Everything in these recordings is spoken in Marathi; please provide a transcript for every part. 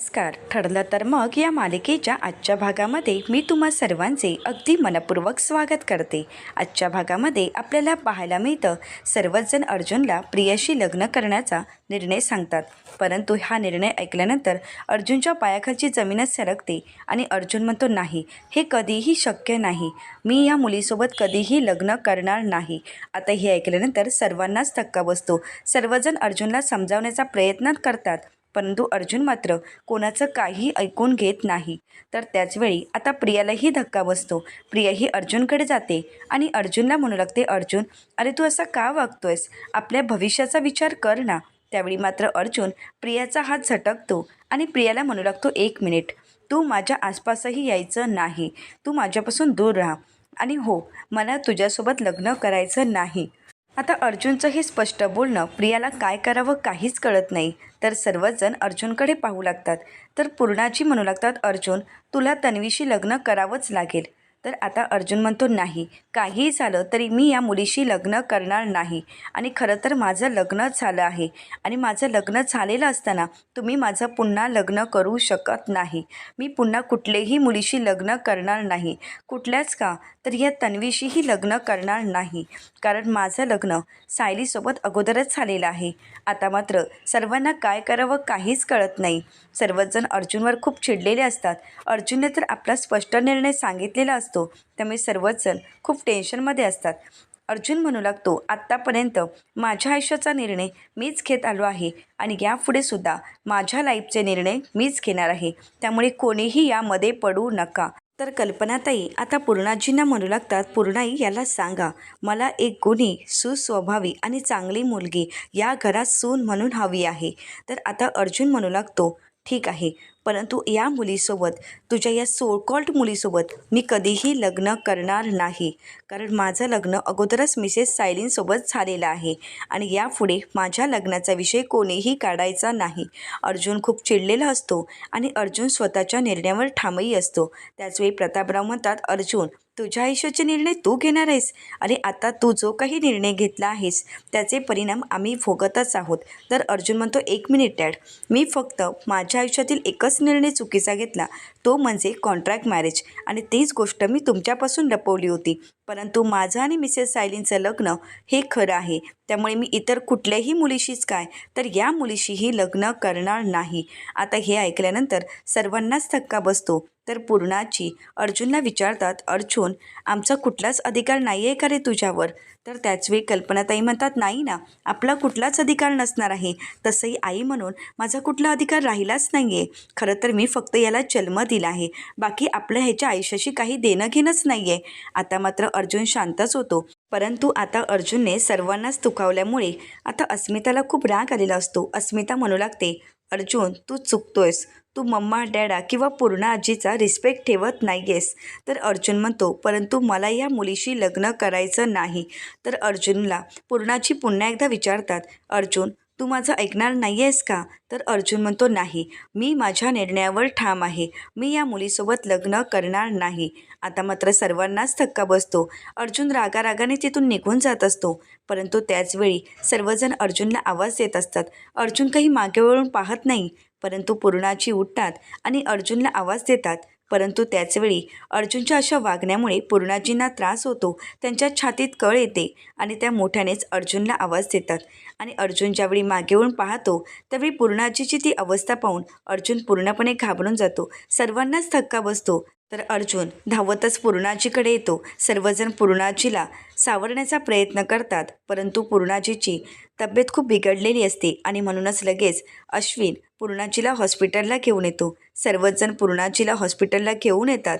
नमस्कार. ठरलं तर मग या मालिकेच्या आजच्या भागामध्ये मी तुम्हा सर्वांचे अगदी मनपूर्वक स्वागत करते. आजच्या भागामध्ये आपल्याला पाहायला मिळतं सर्वच जण अर्जुनला प्रियाशी लग्न करण्याचा निर्णय सांगतात. परंतु हा निर्णय ऐकल्यानंतर अर्जुनच्या पायाखालची जमीनच सरकते आणि अर्जुन म्हणतो नाही हे कधीही शक्य नाही. मी या मुलीसोबत कधीही लग्न करणार नाही. आता हे ऐकल्यानंतर सर्वांनाच धक्का बसतो. सर्वजण अर्जुनला समजावण्याचा प्रयत्न करतात. परंतु अर्जुन मात्र कोणाचं काही ऐकून घेत नाही. तर त्याचवेळी आता प्रियालाही धक्का बसतो. प्रिया ही अर्जुनकडे जाते आणि अर्जुनला म्हणू लागते अर्जुन अरे तू असा का वागतोयस? आपल्या भविष्याचा विचार कर ना. त्यावेळी मात्र अर्जुन प्रियाचा हात झटकतो आणि प्रियाला म्हणू लागतो एक मिनिट तू माझ्या आसपासही यायचं नाही. तू माझ्यापासून दूर राहा. आणि हो मला तुझ्यासोबत लग्न करायचं नाही. आता अर्जुनचं हे स्पष्ट बोलणं प्रियाला काय करावं काहीच कळत नाही. तर सर्वजण अर्जुनकडे पाहू लागतात. तर पूर्णाजी म्हणू लागतात अर्जुन तुला तन्वीशी लग्न करावंच लागेल. तर आता अर्जुन म्हणतो नाही काहीही झालं तरी मी या मुलीशी लग्न करणार नाही. आणि खरं तर माझं लग्न झालं आहे. आणि माझं लग्न झालेलं असताना तुम्ही माझं पुन्हा लग्न करू शकत नाही. मी पुन्हा कुठलेही मुलीशी लग्न करणार नाही. कुठल्याच का? तर या तन्वीशीही लग्न करणार नाही. कारण माझं लग्न सायलीसोबत अगोदरच झालेलं आहे. आता मात्र सर्वांना काय करावं काहीच कळत नाही. सर्वजण अर्जुनवर खूप चिडलेले असतात. अर्जुनने तर आपला स्पष्ट निर्णय सांगितलेला असतो. त्यामुळे सर्वच जण खूप टेन्शनमध्ये असतात. अर्जुन म्हणू लागतो आत्तापर्यंत माझ्या आयुष्याचा निर्णय मीच घेत आलो आहे आणि यापुढे सुद्धा माझ्या लाईफचे निर्णय मीच घेणार आहे. त्यामुळे कोणीही यामध्ये पडू नका. तर कल्पनाताई आता पूर्णाजींना म्हणू लागतात पूर्णाई याला सांगा मला एक गुणी सुस्वभावी आणि चांगली मुलगी या घरात सून म्हणून हवी आहे. तर आता अर्जुन म्हणू लागतो ठीक आहे परंतु या मुलीसोबत तुझ्या या सोळकॉल्ट मुलीसोबत मी कधीही लग्न करणार नाही. कारण माझं लग्न अगोदरच मिसेस सायलींसोबत झालेलं आहे आणि यापुढे माझ्या लग्नाचा विषय कोणीही काढायचा नाही. अर्जुन खूप चिडलेला असतो आणि अर्जुन स्वतःच्या निर्णयावर ठामही असतो. त्याचवेळी प्रतापराव म्हणतात अर्जुन तुझ्या आयुष्याचे निर्णय तू घेणार आहेस. अरे आता तू जो काही निर्णय घेतला आहेस त्याचे परिणाम आम्ही भोगतच आहोत. तर अर्जुन म्हणतो एक मिनिट डॅड. मी फक्त माझ्या आयुष्यातील एकच निर्णय चुकीचा घेतला. तो म्हणजे कॉन्ट्रॅक्ट मॅरेज आणि तीच गोष्ट मी तुमच्यापासून लपवली होती. परंतु माझं आणि मिसेस सायलींचं लग्न हे खरं आहे. त्यामुळे मी इतर कुठल्याही मुलीशीच काय? तर या मुलीशीही लग्न करणार नाही. आता हे ऐकल्यानंतर सर्वांनाच धक्का बसतो. तर पूर्णाची अर्जुनला विचारतात अर्जुन आमचा कुठलाच अधिकार नाही आहे का रे तुझ्यावर? तर त्याचवेळी कल्पनाताई म्हणतात नाही ना आपला कुठलाच अधिकार नसणार आहे. तसंही आई म्हणून माझा कुठला अधिकार राहिलाच नाही आहे खरं तर मी फक्त याला जन्म दिला आहे. बाकी आपल्या ह्याच्या आयुष्याशी काही देणं घेणंच नाही आहे आता मात्र अर्जुन शांतच होतो. परंतु आता अर्जुनने सर्वांनाच दुखावल्यामुळे आता अस्मिताला खूप राग आलेला असतो. अस्मिता म्हणू लागते अर्जुन तू चुकतोयस. तू मम्मा डॅडा किंवा पूर्ण आजीचा रिस्पेक्ट ठेवत नाही आहेस तर अर्जुन म्हणतो परंतु मला या मुलीशी लग्न करायचं नाही. तर अर्जुनला पूर्णाजी पुन्हा एकदा विचारतात अर्जुन तू माझं ऐकणार नाही आहेस का? तर अर्जुन म्हणतो नाही मी माझ्या निर्णयावर ठाम आहे. मी या मुलीसोबत लग्न करणार नाही. आता मात्र सर्वांनाच धक्का बसतो. अर्जुन रागारागाने तिथून निघून जात असतो. परंतु त्याचवेळी सर्वजण अर्जुनला आवाज देत असतात. अर्जुन काही मागे वळून पाहत नाही परंतु पूर्णाची उठतात आणि अर्जुनला आवाज देतात. परंतु त्याचवेळी अर्जुनच्या अशा वागण्यामुळे पूर्णाजींना त्रास होतो त्यांच्या छातीत कळ येते आणि त्या मोठ्यानेच अर्जुनला आवाज देतात. आणि अर्जुन ज्यावेळी मागे येऊन पाहतो त्यावेळी पूर्णाजीची ती अवस्था पाहून अर्जुन पूर्णपणे घाबरून जातो. सर्वांनाच धक्का बसतो. तर अर्जुन धावतच पूर्णाजीकडे येतो. सर्वजण पूर्णाजीला सावरण्याचा प्रयत्न करतात परंतु पूर्णाजीची तब्येत खूप बिघडलेली असते आणि म्हणूनच लगेच अश्विन पूर्णाजीला हॉस्पिटलला घेऊन येतो. सर्वजण पूर्णाजीला हॉस्पिटलला घेऊन येतात.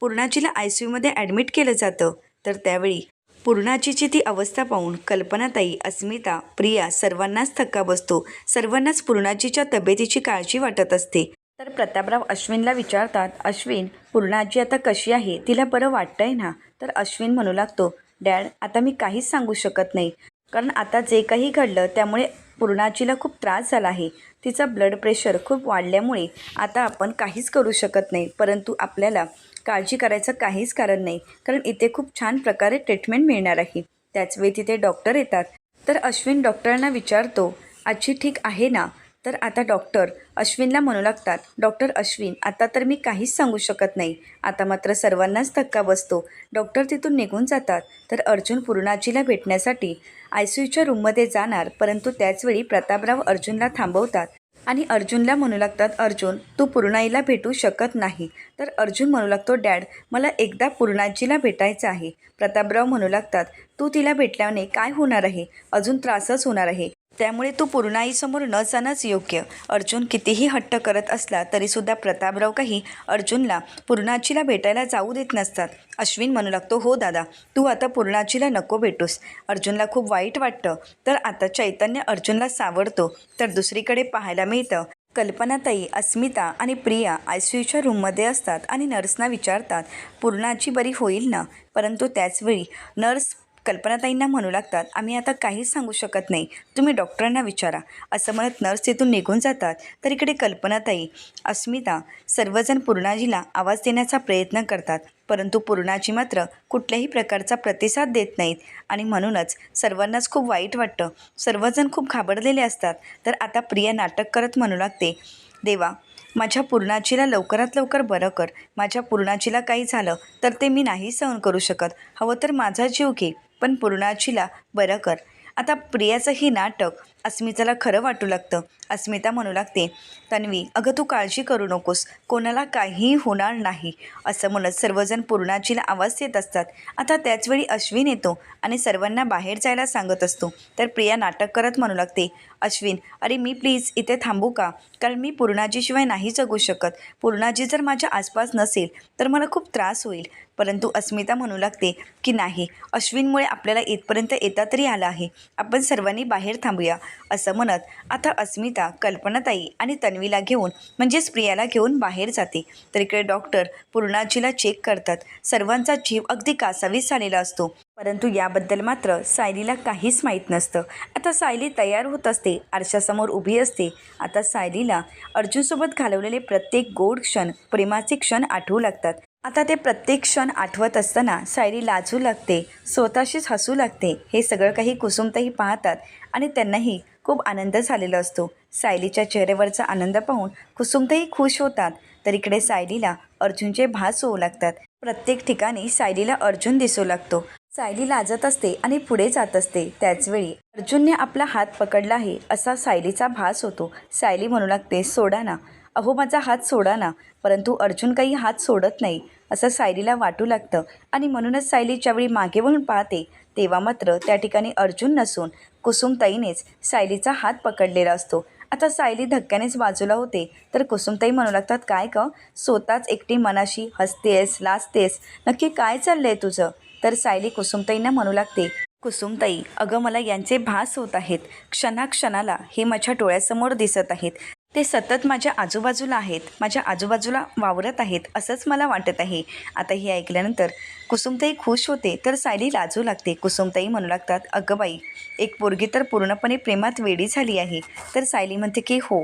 पूर्णाजीला आय सी यूमध्ये ॲडमिट केलं जातं. तर त्यावेळी पूर्णाजीची ती अवस्था पाहून कल्पनाताई अस्मिता प्रिया सर्वांनाच थक्का बसतो. सर्वांनाच पूर्णाजीच्या तब्येतीची काळजी वाटत असते. तर प्रतापराव अश्विनला विचारतात अश्विन पूर्णाजी आता कशी आहे? तिला बरं वाटतंय ना? तर अश्विन म्हणू लागतो डॅड आता मी काहीच सांगू शकत नाही. कारण आता जे काही घडलं त्यामुळे पूर्णाजीला खूप त्रास झाला आहे. तिचा ब्लड प्रेशर खूप वाढल्यामुळे आता आपण काहीच करू शकत नाही. परंतु आपल्याला काळजी करायचं काहीच कारण नाही. कारण इथे खूप छान प्रकारे ट्रीटमेंट मिळणार आहे. त्याचवेळी तिथे डॉक्टर येतात. तर अश्विन डॉक्टरांना विचारतो आजी ठीक आहे ना? तर आता डॉक्टर अश्विनला म्हणू लागतात डॉक्टर अश्विन आता तर मी काहीच सांगू शकत नाही. आता मात्र सर्वांनाच धक्का बसतो. डॉक्टर तिथून निघून जातात. तर अर्जुन पूर्णाजीला भेटण्यासाठी आय सी यूच्या रूममध्ये जाणार परंतु त्याचवेळी प्रतापराव अर्जुनला थांबवतात. आणि अर्जुनला म्हणू लागतात अर्जुन तू पूर्णाईला भेटू शकत नाही. तर अर्जुन म्हणू लागतो डॅड मला एकदा पूर्णाजीला भेटायचं आहे. प्रतापराव म्हणू लागतात तू तिला भेटल्याने काय होणार आहे? अजून त्रासच होणार आहे. त्यामुळे तू पूर्णाईसमोर न जाणंच योग्य. अर्जुन कितीही हट्ट करत असला तरीसुद्धा प्रतापराव काही अर्जुनला पूर्णाचीला भेटायला जाऊ देत नसतात. अश्विन म्हणू लागतो हो दादा तू आता पूर्णाचीला नको भेटूस. अर्जुनला खूप वाईट वाटतं. तर आता चैतन्य अर्जुनला सावरतो. तर दुसरीकडे पाहायला मिळतं कल्पनाताई अस्मिता आणि प्रिया आय सी यूच्या रूममध्ये असतात आणि नर्सना विचारतात पूर्णाची बरी होईल ना? परंतु त्याचवेळी नर्स कल्पनाताईंना म्हणू लागतात आम्ही आता काहीच सांगू शकत नाही. तुम्ही डॉक्टरांना विचारा. असं म्हणत नर्स तिथून निघून जातात. तर इकडे कल्पनाताई अस्मिता सर्वजण पूर्णाजीला आवाज देण्याचा प्रयत्न करतात परंतु पूर्णाजी मात्र कुठल्याही प्रकारचा प्रतिसाद देत नाहीत. आणि म्हणूनच सर्वांनाच खूप वाईट वाटतं. सर्वजण खूप घाबरलेले असतात. तर आता प्रिया नाटक करत म्हणू लागते देवा माझ्या पूर्णाचीला लवकरात लवकर बरं कर. माझ्या पूर्णाचीला काही झालं तर ते मी नाही सहन करू शकत. हवं तर माझा जीव घे. पण पूर्णाचीला बरं कर. आता प्रियाचं ही नाटक अस्मिताला खरं वाटू लागतं. अस्मिता म्हणू लागते तन्वी अगं तू काळजी करू नकोस. कोणाला काहीही होणार नाही. असं म्हणत सर्वजण पूर्णाचीला आवाज देत असतात. आता त्याचवेळी अश्विन येतो आणि सर्वांना बाहेर जायला सांगत असतो. तर प्रिया नाटक करत म्हणू लागते अश्विन अरे मी प्लीज इथे थांबू का? कारण मी पूर्णाजीशिवाय नाही जगू शकत. पूर्णाजी जर माझ्या आसपास नसेल तर मला खूप त्रास होईल. परंतु अस्मिता म्हणू लागते की नाही अश्विनमुळे आपल्याला इथपर्यंत येता तरी आला आहे. आपण सर्वांनी बाहेर थांबूया. असं म्हणत आता अस्मिता कल्पनाताई आणि तन्वीला घेऊन म्हणजेच प्रियाला घेऊन बाहेर जाते. तर इकडे डॉक्टर पूर्णाजीला चेक करतात. सर्वांचा जीव अगदी कासावीस झालेला असतो. परंतु याबद्दल मात्र सायलीला काहीच माहीत नसतं. आता सायली तयार होत असते. आरशासमोर उभी असते. आता सायलीला अर्जुनसोबत घालवलेले प्रत्येक गोड क्षण प्रेमाचे क्षण आठवू लागतात. आता ते प्रत्येक क्षण आठवत असताना सायली लाजू लागते स्वतःशीच हसू लागते. हे सगळं काही कुसुमताही पाहतात आणि त्यांनाही खूप आनंद झालेला असतो. सायलीच्या चेहऱ्यावरचा आनंद पाहून कुसुमताही खुश होतात. तर इकडे सायलीला अर्जुनचे भास होऊ लागतात. प्रत्येक ठिकाणी सायलीला अर्जुन दिसू लागतो. सायली लाजत असते आणि पुढे जात असते. त्याचवेळी अर्जुनने आपला हात पकडला आहे असा सायलीचा भास होतो. सायली म्हणू लागते सोडा ना. अहो माझा हात सोडा ना. परंतु अर्जुन काही हात सोडत नाही. असं सायलीला वाटू लागतं. आणि म्हणूनच सायली ज्यावेळी मागे वळून पाहते तेव्हा मात्र त्या ठिकाणी अर्जुन नसून कुसुमताईनेच सायलीचा हात पकडलेला असतो. आता सायली धक्क्यानेच बाजूला होते. तर कुसुमताई म्हणू लागतात काय का स्वतःच एकटी मनाशी हसतेस लाजतेस. नक्की काय चाललंय तुझं? तर सायली कुसुमताईंना म्हणू लागते कुसुमताई अगं मला यांचे भास होत आहेत. क्षणाक्षणाला हे माझ्या डोळ्यासमोर दिसत आहेत. ते सतत माझ्या आजूबाजूला आहेत माझ्या आजूबाजूला वावरत आहेत असंच मला वाटत आहे. आता हे ऐकल्यानंतर कुसुमताई खुश होते तर सायली लाजू लागते. कुसुमताई म्हणू लागतात अगं बाई एक पोरगी तर पूर्णपणे प्रेमात वेडी झाली आहे. तर सायली म्हणते की हो.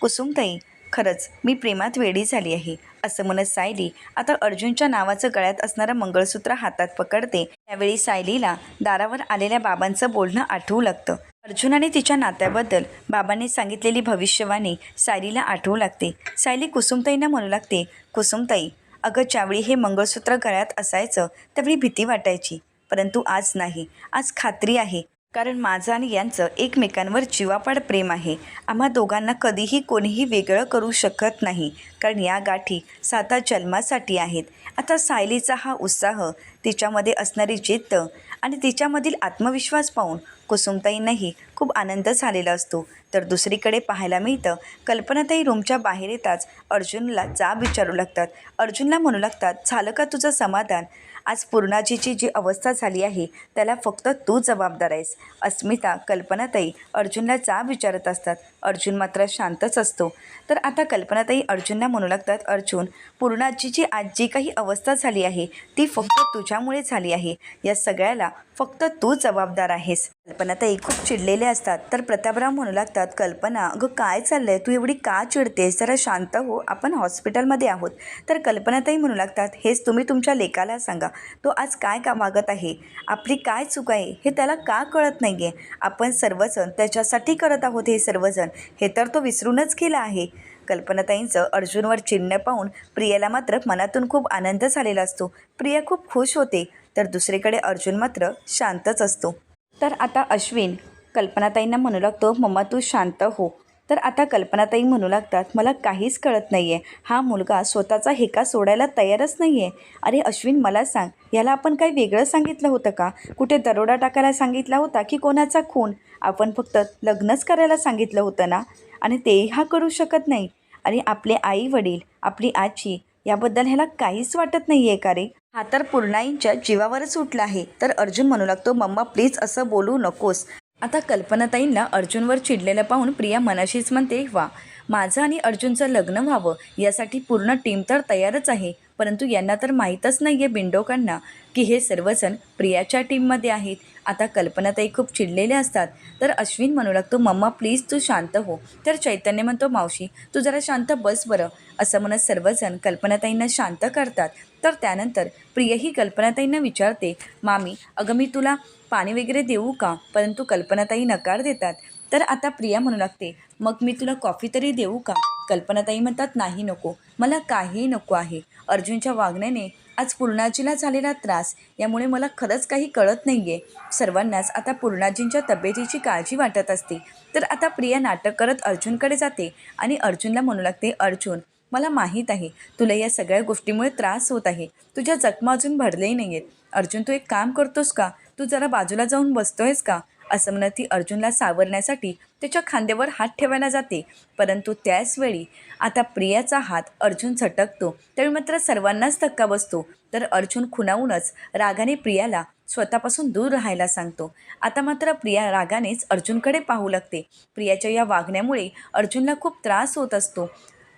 कुसुमताई खरंच मी प्रेमात वेडी झाली आहे असं म्हणत सायली आता अर्जुनच्या नावाचं गळ्यात असणारं मंगळसूत्र हातात पकडते. त्यावेळी सायलीला दारावर आलेल्या बाबांचं बोलणं आठवू लागतं. अर्जुनाने तिच्या नात्याबद्दल बाबांनी सांगितलेली भविष्यवाणी सायलीला आठवू लागते. सायली कुसुमताईंना म्हणू लागते कुसुमताई अगं ज्यावेळी हे मंगळसूत्र गळ्यात असायचं त्यावेळी भीती वाटायची. परंतु आज नाही. आज खात्री आहे. कारण माझं आणि यांचं एकमेकांवर जीवापाड प्रेम आहे. आम्हा दोघांना कधीही कोणीही वेगळं करू शकत नाही कारण या गाठी साता जन्मासाठी आहेत. आता सायलीचा हा उत्साह तिच्यामध्ये असणारी जिद्द आणि तिच्यामधील आत्मविश्वास पाहून कुसुमताईंनाही खूप आनंद झालेला असतो. तर दुसरीकडे पाहायला मिळतं कल्पनाताई रूमच्या बाहेर येताच अर्जुनला जाब विचारू लागतात. अर्जुनला म्हणू लागतात झालं का तुझं समाधान? आज पूर्णाजीची जी अवस्था झाली आहे त्याला फक्त तू जबाबदार आहेस. अस्मिता कल्पनाताई अर्जुनला जाब विचारत असतात. अर्जुन मात्र शांतच असतो. तर आता कल्पनाताई अर्जुनला म्हणू लागतात अर्जुन पूर्णाजीची आज जी काही अवस्था झाली आहे ती फक्त तुझ्यामुळे झाली आहे. या सगळ्याला फक्त तू जबाबदार आहेस. कल्पनाताई खूप चिडलेल्या असतात. तर प्रतापराव म्हणू लागतात कल्पना. अगं काय चाललंय? तू एवढी का चिडतेस? जरा शांत हो. आपण हॉस्पिटलमध्ये आहोत. तर कल्पनाताई म्हणू लागतात हेच तुम्ही तुमच्या लेकाला सांगा. तो आज काय का वागत आहे? आपली काय चूक आहे? हे त्याला का कळत नाही आहे आपण सर्वजण त्याच्यासाठी करत आहोत हे सर्वजण. हे तर तो विसरूनच गेला आहे. कल्पनाताईंचं अर्जुनवर चिन्ह पाहून प्रियाला मात्र मनातून खूप आनंद झालेला असतो. प्रिया खूप खुश होते तर दुसरीकडे अर्जुन मात्र शांतच असतो. तर आता अश्विन कल्पनाताईंना म्हणू लागतो मम्मा तू शांत हो. तर आता कल्पनाताई म्हणू लागतात मला काहीच कळत नाही आहे हा मुलगा स्वतःचा हेका सोडायला तयारच नाही आहे अरे अश्विन मला सांग याला आपण काही वेगळं सांगितलं होतं का? कुठे दरोडा टाकायला सांगितला होता की कोणाचा खून? आपण फक्त लग्नच करायला सांगितलं होतं ना? आणि तेही हा करू शकत नाही. आणि आपले आई वडील आपली आजी याबद्दल ह्याला काहीच वाटत नाही आहे का रे? हा तर पूर्णाईंच्या जीवावरच उठला आहे. तर अर्जुन म्हणू लागतो मम्मा प्लीज असं बोलू नकोस. आता कल्पनाताईंना अर्जुनवर चिडलेलं पाहून प्रिया मनाशीच म्हणते वा माझं आणि अर्जुनचं लग्न व्हावं यासाठी पूर्ण टीम तर तयारच आहे. परंतु यांना तर माहीतच नाही आहे बिंडोकांना की हे सर्वजण प्रियाच्या टीममध्ये आहेत. आता कल्पनाताई खूप चिडलेल्या असतात. तर अश्विन म्हणू लागतो मम्मा प्लीज तू शांत हो. तर चैतन्य म्हणतो मावशी तू जरा शांत बस बरं. असं म्हणत सर्वजण कल्पनाताईंना शांत करतात. तर त्यानंतर प्रिया ही कल्पनाताईंना विचारते मामी अगं मी तुला पाणी वगैरे देऊ का? परंतु कल्पनाताई नकार देतात. तर आता प्रिया म्हणू लागते मग मी तुला कॉफी तरी देऊ का? कल्पनाताई म्हणतात नाही नको मला काहीही नको आहे. अर्जुनच्या वागण्याने आज पूर्णाजीला झालेला त्रास यामुळे मला खरंच काही कळत नाही आहे सर्वांनाच आता पूर्णाजींच्या तब्येतीची काळजी वाटत असते. तर आता प्रिया नाटक करत अर्जुनकडे जाते आणि अर्जुनला म्हणू लागते अर्जुन मला माहीत आहे तुला या सगळ्या गोष्टीमुळे त्रास होत आहे. तुझ्या जखमा अजून भरलेही नाही आहेत अर्जुन तू एक काम करतोस का? तू जरा बाजूला जाऊन बसतोयस का? असं म्हणत ती अर्जुनला सावरण्यासाठी त्याच्या खांद्यावर हात ठेवायला जाते. परंतु त्याचवेळी आता प्रियाचा हात अर्जुन झटकतो. त्यावेळी मात्र सर्वांनाच धक्का बसतो. तर अर्जुन खुणावूनच रागाने प्रियाला स्वतःपासून दूर राहायला सांगतो. आता मात्र प्रिया रागानेच अर्जुनकडे पाहू लागते. प्रियाच्या या वागण्यामुळे अर्जुनला खूप त्रास होत असतो.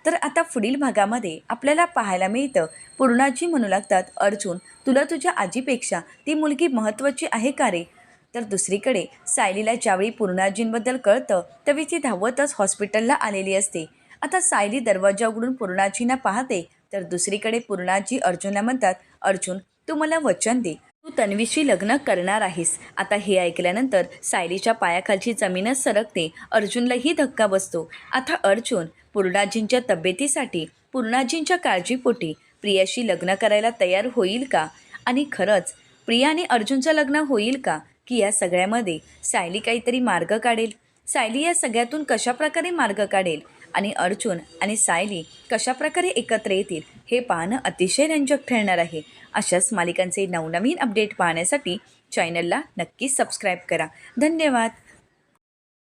तर आता पुढील भागामध्ये आपल्याला पाहायला मिळतं. पूर्णाजी म्हणू लागतात अर्जुन तुला तुझ्या आजीपेक्षा ती मुलगी महत्त्वाची आहे का रे? तर दुसरीकडे सायलीला ज्यावेळी पूर्णाजींबद्दल कळतं त्यावेळी ती धावतच हॉस्पिटलला आलेली असते. आता सायली दरवाजा उघडून पूर्णाजींना पाहते तर दुसरीकडे पूर्णाजी अर्जुनला म्हणतात अर्जुन तू मला वचन दे. तू तन्वीशी लग्न करणार आहेस. आता हे ऐकल्यानंतर सायलीच्या पायाखालची जमीनच सरकते. अर्जुनलाही धक्का बसतो. आता अर्जुन पूर्णाजींच्या तब्येतीसाठी पूर्णाजींच्या काळजीपोटी प्रियाशी लग्न करायला तयार होईल का? आणि खरंच प्रिया आणि अर्जुनचं लग्न होईल का? की या सगळ्यामध्ये सायली काहीतरी मार्ग काढेल. सायली या सगळ्यातून कशाप्रकारे मार्ग काढेल? आणि अर्जुन आणि सायली कशाप्रकारे एकत्र येतील हे पाहणं अतिशय रंजक ठरणार आहे. अशाच मालिकांचे नवनवीन अपडेट पाहण्यासाठी चॅनलला नक्की सबस्क्राईब करा. धन्यवाद.